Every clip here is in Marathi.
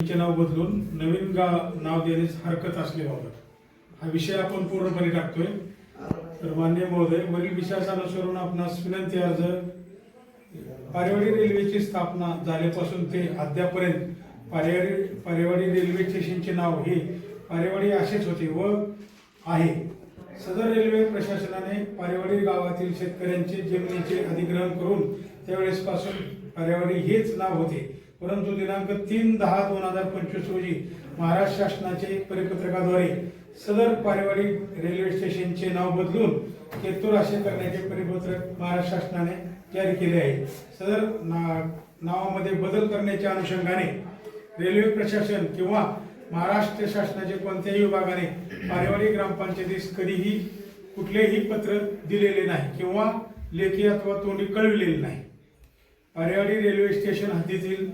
नाव बदलून नवीन गाव नाव देण्यास हरकत असल्याबाबत हा विषय आपण पूर्णपणे टाकतोय. तर मान्य महोदय वरील विषयाचा अनुसरून आपणास विनंती अर्ज. पारेवाडी रेल्वेची स्थापना झाल्यापासून ते अद्यापर्यंत पारेवाडी पारेवाडी रेल्वे स्टेशनचे नाव हे पारेवाडी असेच होते व आहे. सदर रेल्वे प्रशासनाने पारेवाडी गावातील शेतकऱ्यांचे जमिनीचे अधिग्रहण करून त्यावेळेसपासून पारेवाडी हेच नाव होते. परंतु दिनांक तीन दहा दोन हजार पंचवीस रोजी महाराष्ट्र शासनाचे परिपत्रकाद्वारे सदर पारिवारिक रेल्वे स्टेशनचे नाव बदलून केतूर असे करण्याचे परिपत्रक महाराष्ट्र शासनाने जारी केले आहे. सदर ना नावामध्ये बदल करण्याच्या अनुषंगाने रेल्वे प्रशासन किंवा महाराष्ट्र शासनाचे कोणत्याही विभागाने पारिवारिक ग्रामपंचायतीस कधीही कुठलेही पत्र दिलेले नाही किंवा लेखी अथवा तोंडी कळविलेले नाही. पारेवाडी रेल्वे स्टेशन हद्दीतील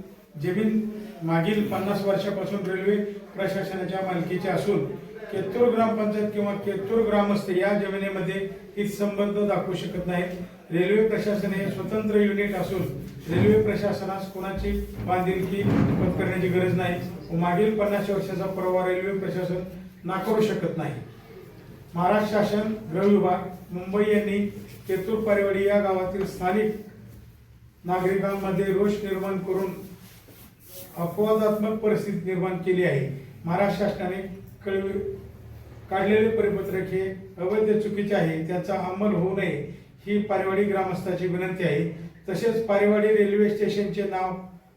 जमीन मागील पन्नास वर्षापासून रेल्वे प्रशासनाच्या मालकीची असून केतूर ग्रामपंचायत किंवा केतूर ग्रामस्थ या जमिनीमध्ये हित संबंध दाखवू शकत नाहीत. रेल्वे प्रशासन हे स्वतंत्र युनिट असून रेल्वे प्रशासनास कोणाची बांधिलकी पत्करण्याची गरज नाही व मागील पन्नास वर्षाचा प्रवाह रेल्वे प्रशासन नाकारू शकत नाही. महाराष्ट्र शासन गृह विभाग मुंबई यांनी केतूर पारेवाडी या गावातील स्थानिक नागरिकांमध्ये रोष निर्माण करून अपवादात्मक परिस्थिती निर्माण केली आहे. महाराष्ट्र शासनाने कळवी काढलेले परिपत्रक हे अवैध चुकीचे आहे. त्याचा अंमल होऊ नये ही पारेवाडी ग्रामस्थाची विनंती आहे. तसेच पारेवाडी रेल्वे स्टेशनचे नाव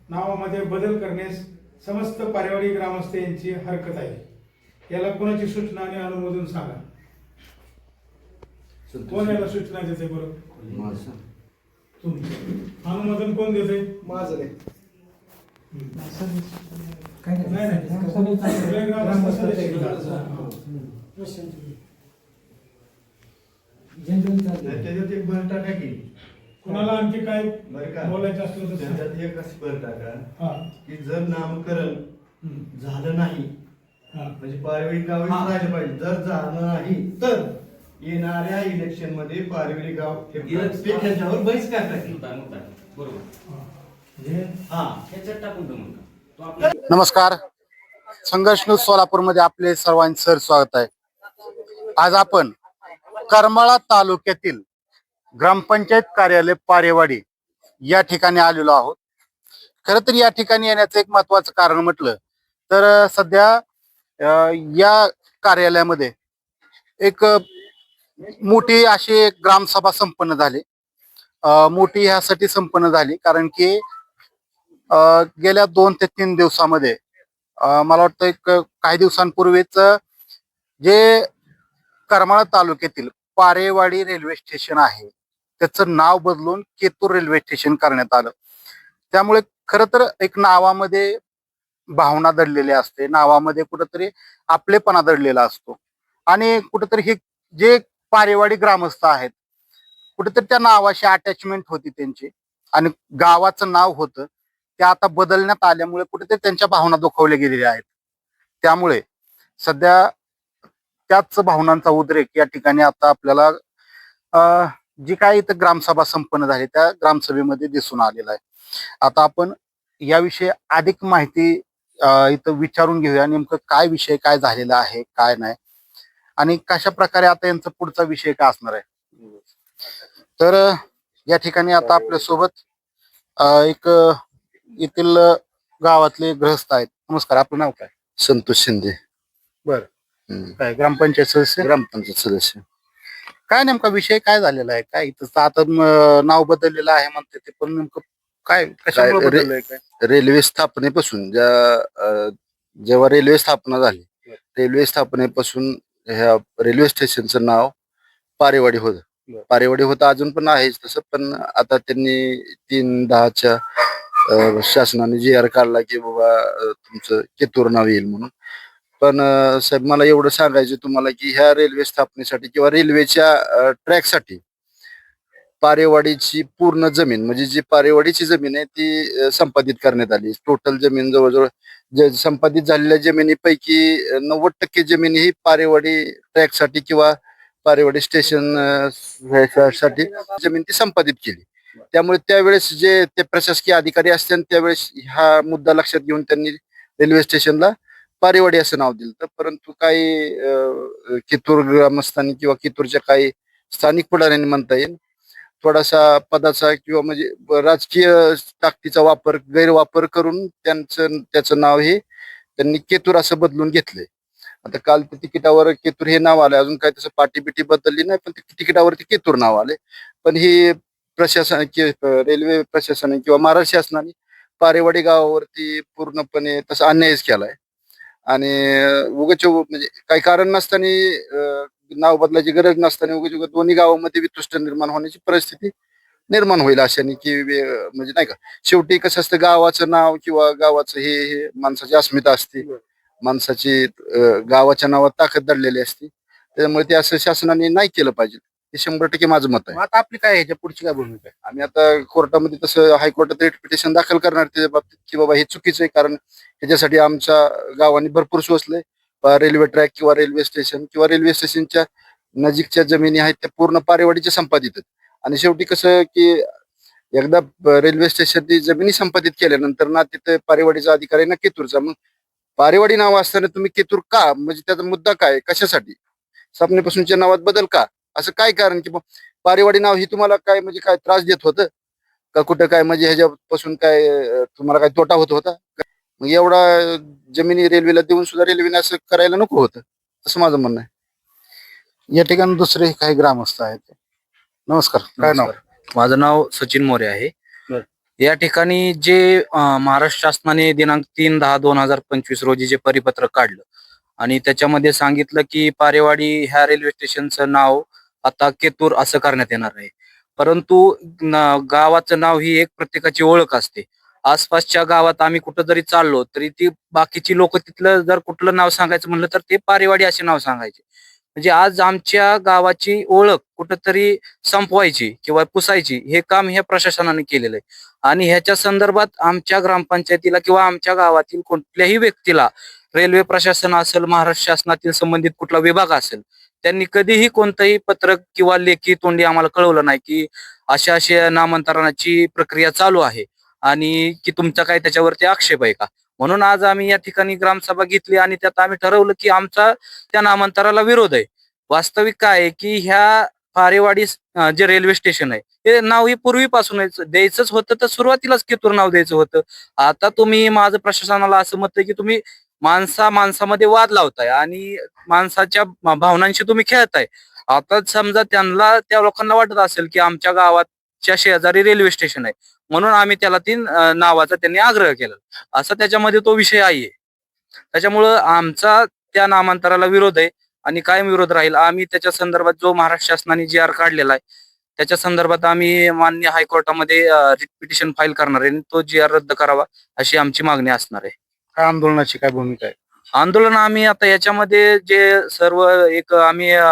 नावामध्ये बदल करण्यास समस्त पारेवाडी ग्रामस्थ यांची हरकत आहे. याला कोणाची सूचना आणि अनुमोदन सांगा? कोण याला सूचना देते बरोबर तुमचं अनुमोदन कोण देते? माझं त्याच्यात एक भर टाका की कुणाला आणखी काय बरं का बोलायचं असलं तर. त्याच्यात एक अशी भर टाका हा की जर नामकरण. झालं नाही. म्हणजे पारवेळी गाव हा. राहिलं पाहिजे जर झालं नाही तर येणाऱ्या इलेक्शनमध्ये पारवेळी गाव हे बहिष्कार टाकेल बरोबर नमस्कार. संघर्ष न्यूज सोलापूरमध्ये आपले सर्वांचे सर स्वागत आहे. आज आपण करमाळा तालुक्यातील ग्रामपंचायत कार्यालय पारेवाडी या ठिकाणी आलेलो आहोत. खर तर या ठिकाणी येण्याचं एक महत्वाचं कारण म्हटलं तर सध्या या कार्यालयामध्ये एक मोठी अशी एक ग्रामसभा संपन्न झाली. मोठी ह्यासाठी संपन्न झाली कारण की गेल्या दोन ते तीन दिवसामध्ये मला वाटतं एक काही दिवसांपूर्वीच जे करमाळा तालुक्यातील पारेवाडी रेल्वे स्टेशन आहे त्याचं नाव बदलून केतूर रेल्वे स्टेशन करण्यात आलं. त्यामुळे खर तर एक नावामध्ये भावना दडलेली असते नावामध्ये कुठंतरी आपलेपणा दडलेला असतो. आणि कुठंतरी हे जे पारेवाडी ग्रामस्थ आहेत कुठेतरी त्या नावाशी अटॅचमेंट होती त्यांची. आणि गावाचं नाव होतं ते आता बदलण्यात आल्यामुळे कुठेतरी त्यांच्या भावना दुखावल्या गेलेल्या आहेत. त्यामुळे सध्या त्याच भावनांचा उद्रेक या ठिकाणी आता आपल्याला जी काय इथं ग्रामसभा संपन्न झाली त्या ग्रामसभेमध्ये दिसून आलेला आहे. आता आपण याविषयी अधिक माहिती इथं विचारून घेऊया नेमकं काय विषय काय झालेला आहे काय नाही. आणि कशा प्रकारे आता यांचा पुढचा विषय काय असणार आहे? तर या ठिकाणी आता आपल्यासोबत एक येथील गावातले गृहस्थ आहेत. नमस्कार आपलं नाव काय? संतोष शिंदे. बरं. हम्म. काय ग्रामपंचायत सदस्य? ग्रामपंचायत सदस्य. काय नेमका विषय काय झालेला आहे? काय इथं आता म, नाव बदललेलं आहे म्हणते ते पण नेमकं काय कशामुळे काय रे- बदललंय काय? रेल्वे स्थापनेपासून ज्या अ, जेव्हा रेल्वे स्थापना झाली रेल्वे स्थापनेपासून ह्या रेल्वे स्टेशनचं नाव पारेवाडी होतं. बरं. पारेवाडी होतं अजून पण आहेच तसं पण आता त्यांनी तीन दहाच्या शासनाने जी आर काढला की बाबा तुमचं केतूर नाव येईल म्हणून. पण साहेब मला एवढं सांगायचं तुम्हाला की ह्या रेल्वे स्थापनेसाठी किंवा रेल्वेच्या ट्रॅकसाठी पारेवाडीची पूर्ण जमीन म्हणजे जी पारेवाडीची जमीन आहे ती संपादित करण्यात आली. टोटल जमीन जवळजवळ जे संपादित झालेल्या जमिनीपैकी नव्वद टक्के जमीन ही पारेवाडी ट्रॅकसाठी किंवा पारेवाडी स्टेशनसाठी जमीन ती संपादित केली. त्यामुळे त्यावेळेस जे ते प्रशासकीय अधिकारी असतील त्यावेळेस हा मुद्दा लक्षात घेऊन त्यांनी रेल्वे स्टेशनला पारेवाडी असं नाव दिलं परंतु काही कितूर ग्रामस्थांनी किंवा कितूरच्या काही स्थानिक पुढाऱ्यांनी म्हणता येईल थोडासा पदाचा किंवा म्हणजे राजकीय ताकदीचा वापर गैरवापर करून त्यांचं त्याचं नाव हे त्यांनी केतूर असं बदलून घेतलंय. आता काल ते तिकिटावर केतूर हे नाव आलं अजून काय तसं पाटी बिटी बदलली नाही पण ते तिकिटावरती केतूर नाव आले पण ही प्रशासन कि- रेल्वे प्रशासनाने किंवा महाराष्ट्र शासनाने पारेवाडी गावावरती पूर्णपणे तसा अन्यायच केलाय. आणि उगच म्हणजे काही कारण नसताना अं, नाव बदलायची गरज नसताना उगाच उगाच दोन्ही गावामध्ये वितुष्ट निर्माण होण्याची परिस्थिती निर्माण होईल अशाने की वे- म्हणजे नाही का शेवटी कसं असतं गावाचं नाव किंवा गावाचं हे हे माणसाची अस्मिता असते. माणसाची अं, गावाच्या नावात ताकद दडलेली असते. त्याच्यामुळे ते असं शासनाने नाही केलं पाहिजे. हे शंभर टक्के माझं मत आहे. मग आता आपली काय ह्याच्या पुढची काय भूमिका आहे? आम्ही आता कोर्टामध्ये तसं हायकोर्टात रिट पिटिशन दाखल करणार त्याच्या बाबतीत की बाबा हे चुकीचं आहे कारण ह्याच्यासाठी आमच्या गावाने भरपूर सोसलंय प- रेल्वे ट्रॅक किंवा रेल्वे स्टेशन किंवा रेल्वे स्टेशनच्या नजीकच्या जमिनी आहेत त्या पूर्ण पारेवाडीच्या संपादित आहेत. आणि शेवटी कसं की एकदा ब- रेल्वे स्टेशनची जमिनी संपादित केल्यानंतर ना तिथे पारेवाडीचा अधिकारी ना केतूरचा. मग पारेवाडी नाव असताना तुम्ही केतूर का? म्हणजे त्याचा मुद्दा काय कशासाठी? स्थापनेपासूनच्या नावात बदल का? असं काय कारण की पारेवाडी नाव ही तुम्हाला काय म्हणजे काय त्रास देत होतं? का कुठं काय म्हणजे ह्याच्यापासून काय तुम्हाला काय तोटा होत होता? मग एवढा जमिनी रेल्वेला देऊन सुद्धा रेल्वेने असं करायला नको होतं असं माझं म्हणणं आहे. या ठिकाणी दुसरे काही ग्रामस्थ आहेत. नमस्कार काय नाव? माझं नाव सचिन मोरे आहे. या ठिकाणी जे महाराष्ट्र शासनाने दिनांक तीन दहा दोन हजार पंचवीस रोजी जे परिपत्रक काढलं आणि त्याच्यामध्ये सांगितलं की पारेवाडी ह्या रेल्वे स्टेशनचं नाव आता केतूर असं करण्यात येणार आहे. परंतु गावाचं नाव ही एक प्रत्येकाची ओळख असते. आसपासच्या गावात आम्ही कुठं जरी चाललो तरी ती बाकीची लोक तिथलं जर कुठलं नाव सांगायचं म्हणलं तर ते पारेवाडी असे नाव सांगायचे. म्हणजे आज आमच्या गावाची ओळख कुठंतरी संपवायची किंवा पुसायची हे काम हे प्रशासनाने केलेलं आहे. आणि ह्याच्या संदर्भात आमच्या ग्रामपंचायतीला किंवा आमच्या गावातील कोणत्याही व्यक्तीला रेल्वे प्रशासन असेल महाराष्ट्र शासनातील संबंधित कुठला विभाग असेल त्यांनी कधीही कोणतंही पत्रक किंवा लेखी तोंडी आम्हाला कळवलं नाही की अशा अशा नामांतरणाची प्रक्रिया चालू आहे आणि की तुमचा काय त्याच्यावरती आक्षेप आहे का? म्हणून आज आम्ही या ठिकाणी ग्रामसभा घेतली आणि त्यात आम्ही ठरवलं की आमचा त्या नामांतराला विरोध आहे. वास्तविक काय आहे की ह्या फारेवाडी जे रेल्वे स्टेशन आहे हे नाव ही पूर्वीपासून द्यायचंच होतं तर सुरुवातीलाच कितूर नाव द्यायचं होतं. आता तुम्ही माझं प्रशासनाला असं मत की तुम्ही माणसा माणसामध्ये वाद लावताय आणि माणसाच्या भावनांशी तुम्ही खेळताय. आता समजा त्यांना त्या लोकांना वाटत असेल की आमच्या गावाच्या शेजारी रेल्वे स्टेशन आहे. म्हणून आम्ही त्याला तीन नावाचा त्यांनी आग्रह केला. असा त्याच्यामध्ये तो विषय आहे. त्याच्यामुळं आमचा त्या नामांतराला विरोध आहे आणि कायम विरोध राहील. आम्ही त्याच्या संदर्भात जो महाराष्ट्र शासनाने जी आर काढलेला आहे त्याच्या संदर्भात आम्ही मान्य हायकोर्टामध्ये रिट पिटिशन फाईल करणार आहे आणि तो जी आर रद्द करावा अशी आमची मागणी असणार आहे. काय आंदोलनाची काय भूमिका आहे? आंदोलन आम्ही आता याच्यामध्ये जे सर्व एक आम्ही अ,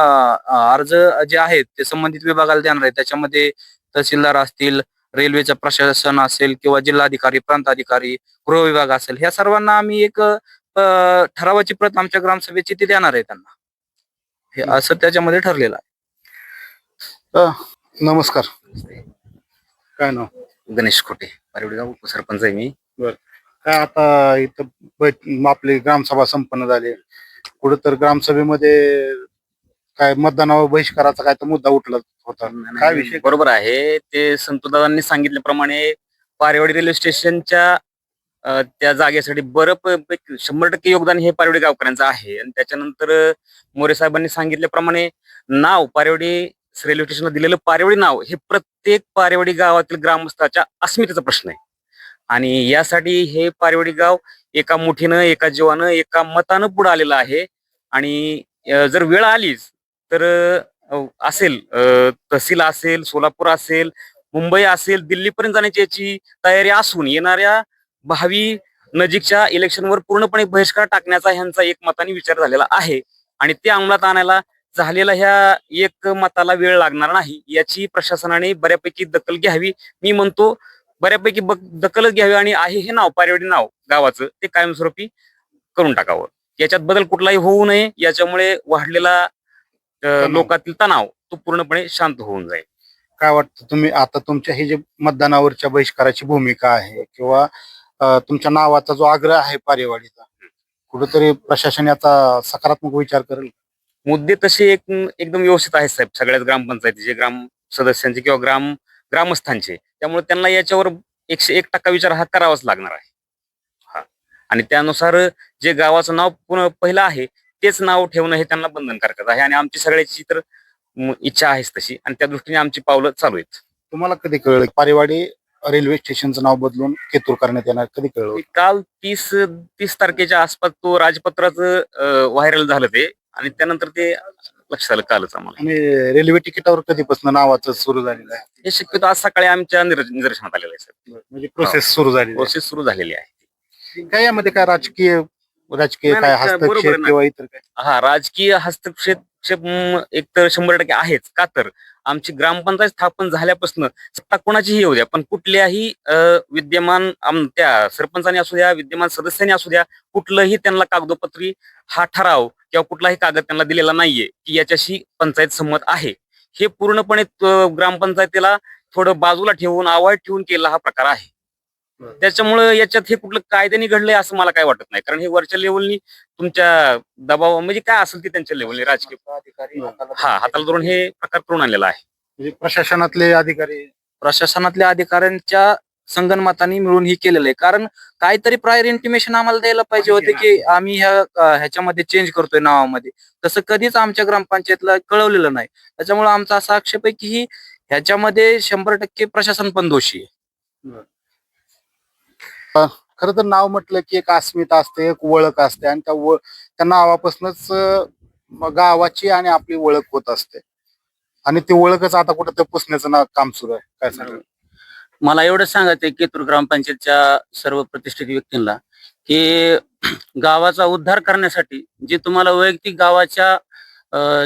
अ, अर्ज जे आहेत ते संबंधित विभागाला देणार आहे. त्याच्यामध्ये तहसीलदार असतील रेल्वेचं प्रशासन असेल किंवा जिल्हाधिकारी प्रांताधिकारी गृह विभाग असेल ह्या सर्वांना आम्ही एक अ, ठरावाची प्रत आमच्या ग्रामसभेची ती देणार आहे त्यांना. हे असं त्याच्यामध्ये ठरलेलं आहे. नमस्कार. काय नाव? गणेश खोटे पारेवडी गाव उपसरपंच आहे मी. काय आता इथं आपली ग्रामसभा संपन्न झाली. कुठं तर ग्रामसभेमध्ये काय मतदानावर बहिष्काराचा काय तर मुद्दा उठला होता. काय विषय? बरोबर आहे. ते संतोदादांनी सांगितल्याप्रमाणे पारेवाडी रेल्वे स्टेशनच्या अ, त्या जागेसाठी बरं शंभर टक्के योगदान हे पारेवाडी गावकऱ्यांचं आहे. आणि त्याच्यानंतर मोरे साहेबांनी सांगितल्याप्रमाणे नाव पारेवाडी रेल्वे स्टेशनला दिलेलं पारेवाडी नाव हे प्रत्येक पारेवाडी गावातील ग्रामस्थाच्या अस्मितेचा प्रश्न आहे. आणि यासाठी हे पारवडी गाव एका मुठीनं एका जीवानं एका मतानं पुढे आलेलं आहे. आणि जर वेळ आलीच तर असेल तहसील असेल सोलापूर असेल मुंबई असेल दिल्लीपर्यंत जाण्याची याची तयारी असून येणाऱ्या भावी नजीकच्या इलेक्शनवर पूर्णपणे बहिष्कार टाकण्याचा ह्यांचा एक मताने विचार झालेला आहे. आणि ते अंमलात आणायला झालेला ह्या एक मताला वेळ लागणार नाही याची प्रशासनाने बऱ्यापैकी दखल घ्यावी. मी म्हणतो बऱ्यापैकी बक- दखलच घ्यावी आणि आहे हे नाव पारेवाडी नाव गावाचं ते कायमस्वरूपी करून टाकावं. याच्यात बदल कुठलाही होऊ नये याच्यामुळे वाढलेला लोकातील तणाव तो पूर्णपणे शांत होऊन जाईल. काय वाटतं तुम्ही आता तुमच्या हे जे मतदानावरच्या बहिष्काराची भूमिका आहे किंवा तुमच्या नावाचा जो आग्रह आहे पारेवाडीचा कुठेतरी प्रशासन याचा सकारात्मक विचार करेल मुद्दे तसे एक एकदम व्यवस्थित आहेत साहेब सगळ्याच ग्रामपंचायतीचे ग्राम सदस्यांचे किंवा ग्राम ग्रामस्थांचे. त्यामुळे त्यांना याच्यावर एकशे एक टक्का विचार हा करावाच लागणार आहे. हा. आणि त्यानुसार जे गावाचं नाव पुन्हा पहिलं आहे तेच नाव ठेवणं हे त्यांना बंधनकारक आहे. आणि आमची सगळ्याची तर इच्छा आहेच तशी. आणि त्या दृष्टीने आमची पावलं चालू आहेत. तुम्हाला कधी कळलं पारेवाडी रेल्वे स्टेशनचं नाव बदलून केतूर करण्यात येणार? कधी कळलं काल तीस तीस तारखेच्या आसपास तो राजपत्राचं व्हायरल झालं ते. आणि त्यानंतर ते लक्षात आलं कालच आम्हाला? आणि रेल्वे तिकिटावर कधीपासून नावाचं सुरू झालेलं आहे? हे शक्यतो आज सकाळी आमच्या निर- निदर्शनात आलेलं आहे साहेब. म्हणजे प्रोसेस सुरू आहे. प्रोसेस सुरू झालेली आहे. काय यामध्ये काय राजकीय राजकीय नाही, काय नाही, बरोबर आहे हस्तक्षेप. किंवा इतर काय? हा राजकीय हस्तक्षेप आक्षेप एक तर शंभर टक्के आहेच. का तर? आमची ग्रामपंचायत स्थापन झाल्यापासून सत्ता कोणाचीही येऊ द्या पण कुठल्याही अ, विद्यमान त्या सरपंचाने असू द्या विद्यमान सदस्यांनी असू द्या कुठलंही त्यांना कागदोपत्री हा ठराव किंवा कुठलाही कागद त्यांना दिलेला नाहीये की याच्याशी पंचायत संमत आहे. हे पूर्णपणे ग्रामपंचायतीला थोडं बाजूला ठेवून अवॉइड ठेवून केला हा प्रकार आहे. त्याच्यामुळे याच्यात हे कुठलं कायद्याने घडलंय असं मला काय वाटत नाही. कारण हे वरच्या लेवलनी तुमच्या दबाव म्हणजे काय असेल ते त्यांच्या लेवलने राजकीय हा हाताला धरून हे प्रकार करून आणलेला आहे. म्हणजे प्रशासनातले अधिकारी प्रशासनातल्या अधिकाऱ्यांच्या संगनमताने मिळून ही केलेलं आहे. कारण काहीतरी प्रायर इंटिमेशन आम्हाला द्यायला पाहिजे होते की आम्ही ह्या ह्याच्यामध्ये चेंज करतोय नावामध्ये. तसं कधीच आमच्या ग्रामपंचायतला कळवलेलं नाही. त्याच्यामुळे आमचा असा आक्षेप आहे की ही ह्याच्यामध्ये शंभर टक्के प्रशासन पण दोषी आहे. खरं तर नाव म्हटलं की एक अस्मिता असते एक ओळख असते आणि त्या व- त्या नावापासूनच गावाची आणि आपली ओळख होत असते. आणि ती ओळखच आता कुठं तर पुसण्याचं ना काम सुरू आहे. काय सांगा मला एवढं सांगायचं केतूर ग्रामपंचायतच्या सर्व प्रतिष्ठित व्यक्तींना की गावाचा उद्धार करण्यासाठी जे तुम्हाला वैयक्तिक गावाच्या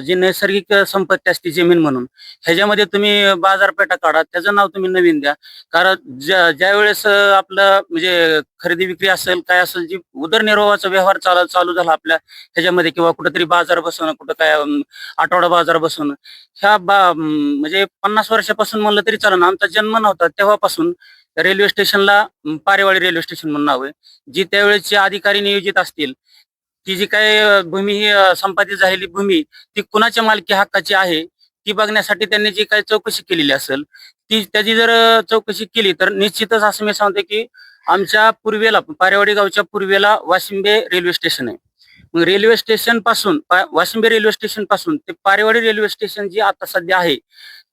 जी नैसर्गिक संपत्ती असते जमीन म्हणून ह्याच्यामध्ये तुम्ही बाजारपेठा काढा त्याचं नाव तुम्ही नवीन द्या. कारण ज्या ज्या वेळेस आपलं म्हणजे खरेदी विक्री असेल काय असेल जी उदरनिर्वाहाचा व्यवहार चालू चालू झाला आपल्या ह्याच्यामध्ये किंवा कुठेतरी बाजार बसवणं कुठं काय आठवडा बाजार बसवणं. ह्या बा म्हणजे पन्नास वर्षापासून म्हणलं तरी चालेल. आमचा जन्म नव्हता तेव्हापासून रेल्वे स्टेशनला पारेवाडी रेल्वे स्टेशन म्हणून नाव आहे जी त्यावेळेसचे अधिकारी नियोजित असतील. ती जी काय भूमी ही संपादित झालेली भूमी ती कुणाच्या मालकी हक्काची आहे ती बघण्यासाठी त्यांनी जी काही चौकशी केलेली असेल ती त्याची जर चौकशी केली तर निश्चितच असं मी सांगतो की आमच्या पूर्वेला पारेवाडी गावच्या पूर्वेला वाशिंबे रेल्वे स्टेशन आहे. मग रेल्वे स्टेशनपासून वाशिंबे रेल्वे स्टेशनपासून ते पारेवाडी रेल्वे स्टेशन जी आता सध्या आहे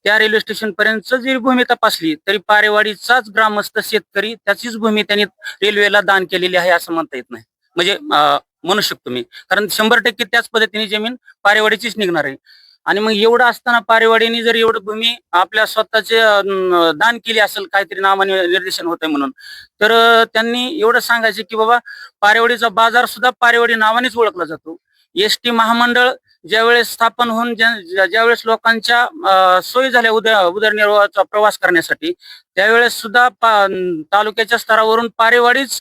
त्या रेल्वे स्टेशन पर्यंत जरी भूमी तपासली तरी पारेवाडीचाच ग्रामस्थ शेतकरी त्याचीच भूमी त्यांनी रेल्वेला दान केलेली आहे असं म्हणता येत नाही. म्हणजे म्हणू शकतो मी. कारण शंभर टक्के त्याच पद्धतीने जमीन पारेवाडीचीच निघणार आहे. आणि मग एवढं असताना पारेवाडीने जर एवढं भूमी आपल्या स्वतःचे दान केली असेल काहीतरी नावाने निर्देशन होत म्हणून तर त्यांनी एवढं सांगायचे की बाबा पारेवाडीचा बाजार सुद्धा पारेवाडी नावानेच ओळखला जातो. एस टी महामंडळ ज्यावेळेस स्थापन होऊन ज्या- ज्यावेळेस लोकांच्या सोयी झाल्या उदय उदरनिर्वाहाचा प्रवास करण्यासाठी त्यावेळेस सुद्धा तालुक्याच्या स्तरावरून पारेवाडीच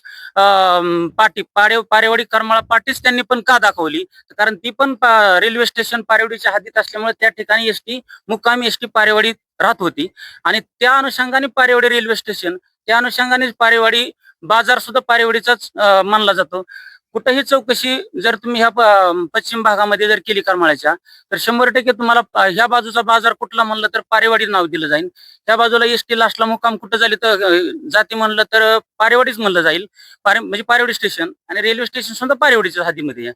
पाटी पारे पारेवाडी करमाळा पाटीच त्यांनी पण का दाखवली? कारण ती पण रेल्वे स्टेशन पारेवाडीच्या हद्दीत असल्यामुळे त्या ठिकाणी एसटी मुक्कामी एसटी पारेवाडी राहत होती. आणि त्या अनुषंगाने पारेवाडी रेल्वे स्टेशन त्या अनुषंगाने पारेवाडी बाजार सुद्धा पारेवाडीचाच मानला जातो. कुठेही चौकशी जर तुम्ही ह्या पश्चिम भागामध्ये जर केली करमाळ्याच्या तर शंभर टक्के तुम्हाला ह्या बाजूचा बाजार कुठला म्हणलं तर पारेवाडी नाव दिलं जाईल. त्या बाजूला एस टी लास्टला मुक्काम कुठं झाली तर जाती म्हणलं तर पारेवाडीच म्हणलं जाईल. पारे म्हणजे पारेवाडी स्टेशन आणि रेल्वे स्टेशन सुद्धा पारेवाडीच्या हद्दीमध्ये आहे.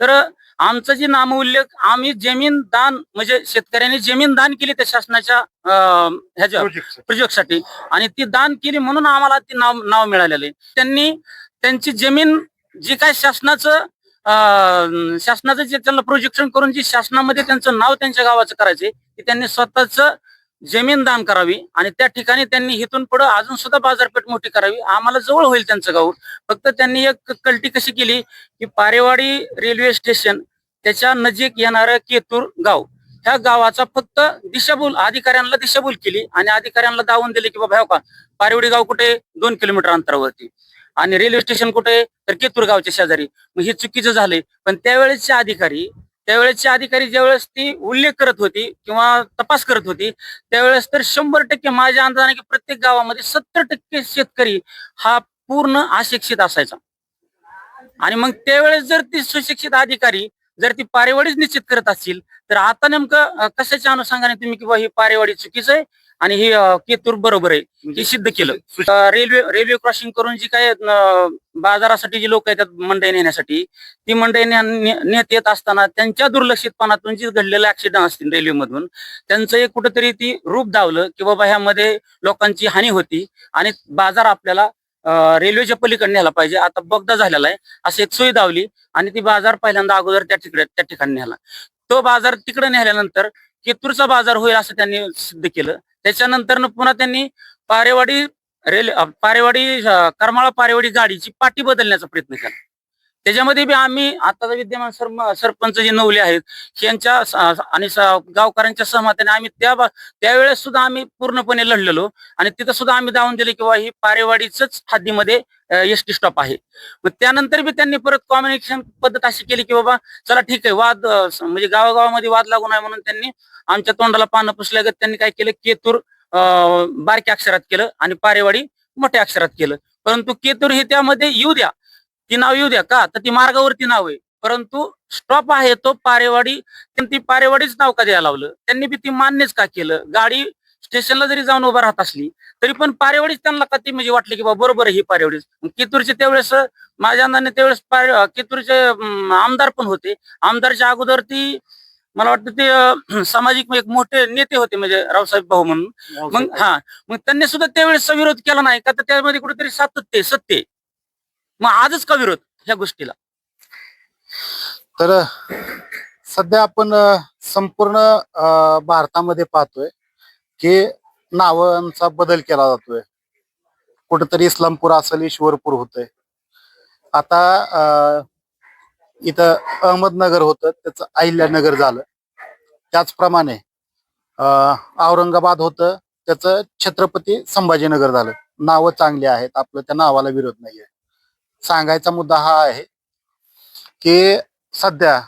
तर आमचं जे नामोल्लेख आम्ही जमीन दान म्हणजे शेतकऱ्यांनी जमीन दान केली त्या शासनाच्या ह्याच्या प्रोजेक्ट प्रोजेक्टसाठी आणि ती दान केली म्हणून आम्हाला ती नाव नाव मिळालेलं आहे. त्यांनी त्यांची जमीन जे काय शासनाचं शासनाचं जे त्यांना प्रोजेक्शन करून जी शासनामध्ये त्यांचं नाव त्यांच्या गावाचं करायचे ते त्यांनी स्वतःच जमीन दान करावी आणि त्या ठिकाणी त्यांनी इथून पुढे अजून सुद्धा बाजारपेठ मोठी करावी. आम्हाला जवळ होईल त्यांचं गाव. फक्त त्यांनी एक कल्टी कशी केली की पारेवाडी रेल्वे स्टेशन त्याच्या नजीक येणारं केतूर गाव. ह्या गावाचा फक्त दिशाभूल अधिकाऱ्यांना दिशाभूल केली आणि अधिकाऱ्यांना दावून दिले की बाबा हो का पारेवाडी गाव कुठे? दोन किलोमीटर अंतरावरती. आणि रेल्वे स्टेशन कुठे? तर केतूर गावच्या शेजारी. मग हे चुकीचं झालंय. पण त्यावेळेसचे अधिकारी त्यावेळेसचे अधिकारी ज्यावेळेस ती उल्लेख करत होती किंवा तपास करत होती त्यावेळेस तर शंभर टक्के माझ्या अंदाजाने की प्रत्येक गावामध्ये सत्तर टक्के शेतकरी हा पूर्ण अशिक्षित असायचा. आणि मग त्यावेळेस जर ती सुशिक्षित अधिकारी जर ती पारेवाडीच निश्चित करत असतील तर आता नेमकं कशाच्या अनुषंगाने तुम्ही किंवा ही पारेवाडी चुकीचं आहे? आणि ही केतूर बरोबर आहे हे सिद्ध केलं. अं, रेल्वे रेल्वे क्रॉसिंग करून जी काय बाजारासाठी जी लोक येतात मंडई नेण्यासाठी ती मंडई नेत येत असताना त्यांच्या दुर्लक्षितपणातून जी घडलेले ऍक्सिडेंट असतील रेल्वेमधून त्यांचं एक कुठेतरी ती रूप दावलं की बाबा ह्यामध्ये लोकांची हानी होती आणि बाजार आपल्याला रेल्वेच्या पलीकडे न्यायला पाहिजे. आता बगदा झालेला आहे असं एक सोय दावली आणि ती बाजार पहिल्यांदा अगोदर त्या तिकडे त्या ठिकाणी नेला तो बाजार तिकडे नेल्यानंतर केतूरचा बाजार होईल असं त्यांनी सिद्ध केलं. त्याच्यानंतर पुन्हा त्यांनी पारेवाडी रेल्वे पारेवाडी करमाळा पारेवाडी गाडीची पाटी बदलण्याचा प्रयत्न केला. त्याच्यामध्ये बी आम्ही आताचा विद्यमान सर सरपंच जे नवले आहेत यांच्या आणि गावकऱ्यांच्या सहमतीने आम्ही त्या त्यावेळेस सुद्धा आम्ही पूर्णपणे लढलेलो. आणि तिथं सुद्धा आम्ही दावून दिले किंवा ही पारेवाडीच हद्दीमध्ये एस टी स्टॉप आहे. मग त्यानंतर बी त्यांनी परत कॉम्युनिकेशन पद्धत अशी केली की बाबा चला ठीक आहे वाद म्हणजे गावागावामध्ये वाद लागू नये म्हणून त्यांनी आमच्या तोंडाला पानं पुसल्यागत त्यांनी काय केलं केतूर बारक्या अक्षरात केलं आणि पारेवाडी मोठ्या अक्षरात केलं. परंतु केतूर हे त्यामध्ये येऊ द्या. ती नाव येऊ द्या का? तर ती मार्गावरती नाव आहे. परंतु स्टॉप आहे तो पारेवाडी. त्यांनी ती पारेवाडीच नाव का द्यायला लावलं? त्यांनी बी ती मान्यच का केलं? गाडी स्टेशनला जरी जाऊन उभा राहत असली तरी पण पारेवाडीच त्यांना का ती म्हणजे वाटलं की बाबा बरोबर ही पारेवाडीच. कितूरचे त्यावेळेस माझ्या अंदाने त्यावेळेस कितूरचे आमदार पण होते. आमदारच्या अगोदर ती मला वाटतं ते सामाजिक एक मोठे नेते होते म्हणजे रावसाहेब भाऊ म्हणून. मग हा. मग त्यांनी सुद्धा त्यावेळेस विरोध केला नाही का? तर त्यामध्ये कुठेतरी सातत्य सत्य. मग आजच का विरोध? ह्या गोष्टीला. तर सध्या आपण संपूर्ण भारतामध्ये पाहतोय की नावांचा बदल केला जातोय. कुठेतरी इस्लामपूर असेल ईश्वरपूर होतंय. आता इथं अहमदनगर होतं त्याचं अहिल्यानगर झालं. त्याचप्रमाणे औरंगाबाद होतं त्याचं छत्रपती संभाजीनगर झालं. नावं चांगली आहेत आपलं त्या नावाला विरोध नाहीये. सांगायचा मुद्दा हा आहे की सध्या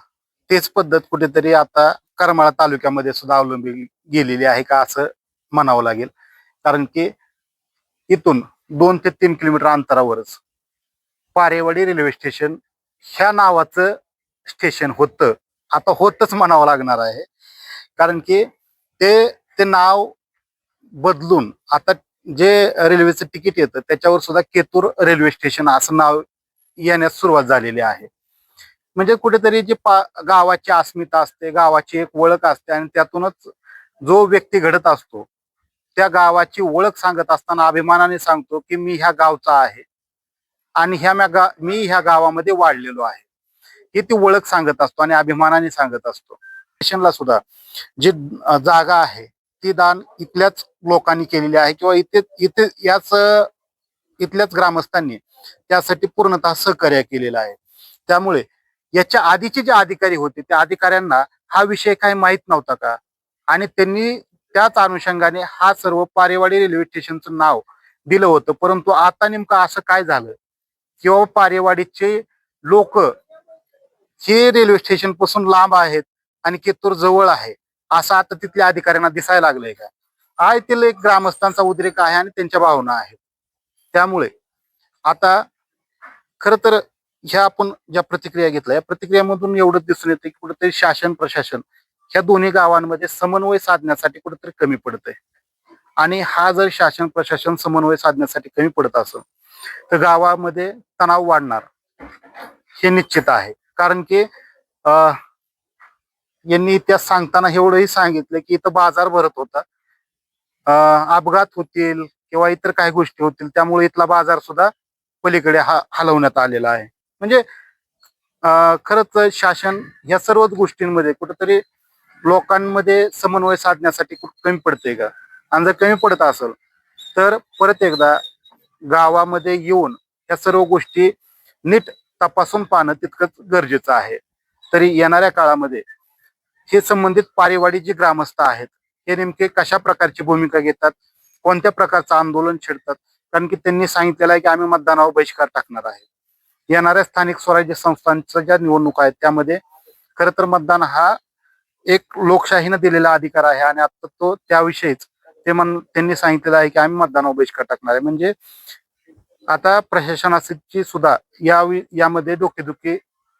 तेच पद्धत कुठेतरी आता करमाळा तालुक्यामध्ये सुद्धा अवलंबली गेलेली आहे का असं म्हणावं लागेल. कारण की इथून दोन ते तीन किलोमीटर अंतरावरच पारेवाडी रेल्वे स्टेशन ह्या नावाचं स्टेशन होतं. आता होतच म्हणावं लागणार आहे. कारण की ते ते नाव बदलून आता जे रेल्वेचं तिकीट येतं त्याच्यावर सुद्धा केतूर रेल्वे स्टेशन असं नाव येण्यास सुरुवात झालेली आहे. म्हणजे कुठेतरी जी पा गावाची अस्मिता असते गावाची एक ओळख असते आणि त्यातूनच जो व्यक्ती घडत असतो त्या गावाची ओळख सांगत असताना अभिमानाने सांगतो की मी ह्या गावचा आहे आणि ह्या म्या गा मी ह्या गावामध्ये वाढलेलो आहे. ही ती ओळख सांगत असतो आणि अभिमानाने सांगत असतो. स्टेशनला सुद्धा जी जागा आहे ती दान इथल्याच लोकांनी केलेली आहे किंवा इथे इथे याच इथल्याच ग्रामस्थांनी त्यासाठी पूर्णतः सहकार्य केलेलं आहे. त्यामुळे याच्या आधीचे जे अधिकारी होते त्या अधिकाऱ्यांना हा विषय काही माहीत नव्हता का? आणि त्यांनी त्याच अनुषंगाने हा सर्व पारेवाडी रेल्वे स्टेशनचं नाव दिलं होतं. परंतु आता नेमकं असं काय झालं? किंवा पारेवाडीचे लोक हे रेल्वे स्टेशनपासून लांब आहेत आणि केतूर जवळ आहे. असं आता तिथल्या अधिकाऱ्यांना दिसायला लागलंय का? हा येथील एक ग्रामस्थांचा उद्रेक आहे आणि त्यांच्या भावना आहेत. त्यामुळे आता खर तर ह्या आपण ज्या प्रतिक्रिया घेतल्या या प्रतिक्रियामधून एवढंच दिसून येते की कुठेतरी शासन प्रशासन ह्या दोन्ही गावांमध्ये समन्वय साधण्यासाठी कुठेतरी कमी पडतंय. आणि हा जर शासन प्रशासन समन्वय साधण्यासाठी कमी पडत असेल तर गावामध्ये तणाव वाढणार हे निश्चित आहे. कारण की अं, यांनी इतिहास सांगताना एवढंही सांगितलं की इथं बाजार भरत होता. अपघात होतील किंवा इतर काही गोष्टी होतील त्यामुळे इथला बाजार सुद्धा पलीकडे हा हलवण्यात आलेला आहे. म्हणजे खरंच शासन या सर्वच गोष्टींमध्ये कुठंतरी लोकांमध्ये समन्वय साधण्यासाठी कुठं कमी पडते का आणि जर कमी पडत असेल तर परत एकदा गावामध्ये येऊन या सर्व गोष्टी नीट तपासून पाहणं तितकंच गरजेचं आहे. तरी येणाऱ्या काळामध्ये हे संबंधित पारेवाडी जे ग्रामस्थ आहेत हे नेमके कशा प्रकारची भूमिका घेतात कोणत्या प्रकारचं आंदोलन छेडतात? कारण की त्यांनी सांगितलेलं आहे की आम्ही मतदानावर बहिष्कार टाकणार आहे. येणाऱ्या स्थानिक स्वराज्य संस्थांच्या ज्या निवडणुका आहेत त्यामध्ये खरं तर मतदान हा एक लोकशाहीनं दिलेला अधिकार आहे आणि आता तो त्याविषयीच ते मन त्यांनी सांगितलेलं आहे की आम्ही मतदानावर बहिष्कार टाकणार आहे. म्हणजे आता प्रशासनाची सुद्धा या यामध्ये डोकेदुखी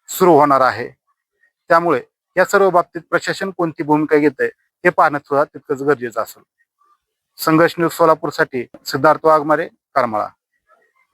सुरू होणार आहे. त्यामुळे या सर्व बाबतीत प्रशासन कोणती भूमिका घेत आहे हे पाहणं सुद्धा तितकंच गरजेचं असेल. संघर्ष न्यूज सोलापूरसाठी सिद्धार्थ वाघमारे करमाळा.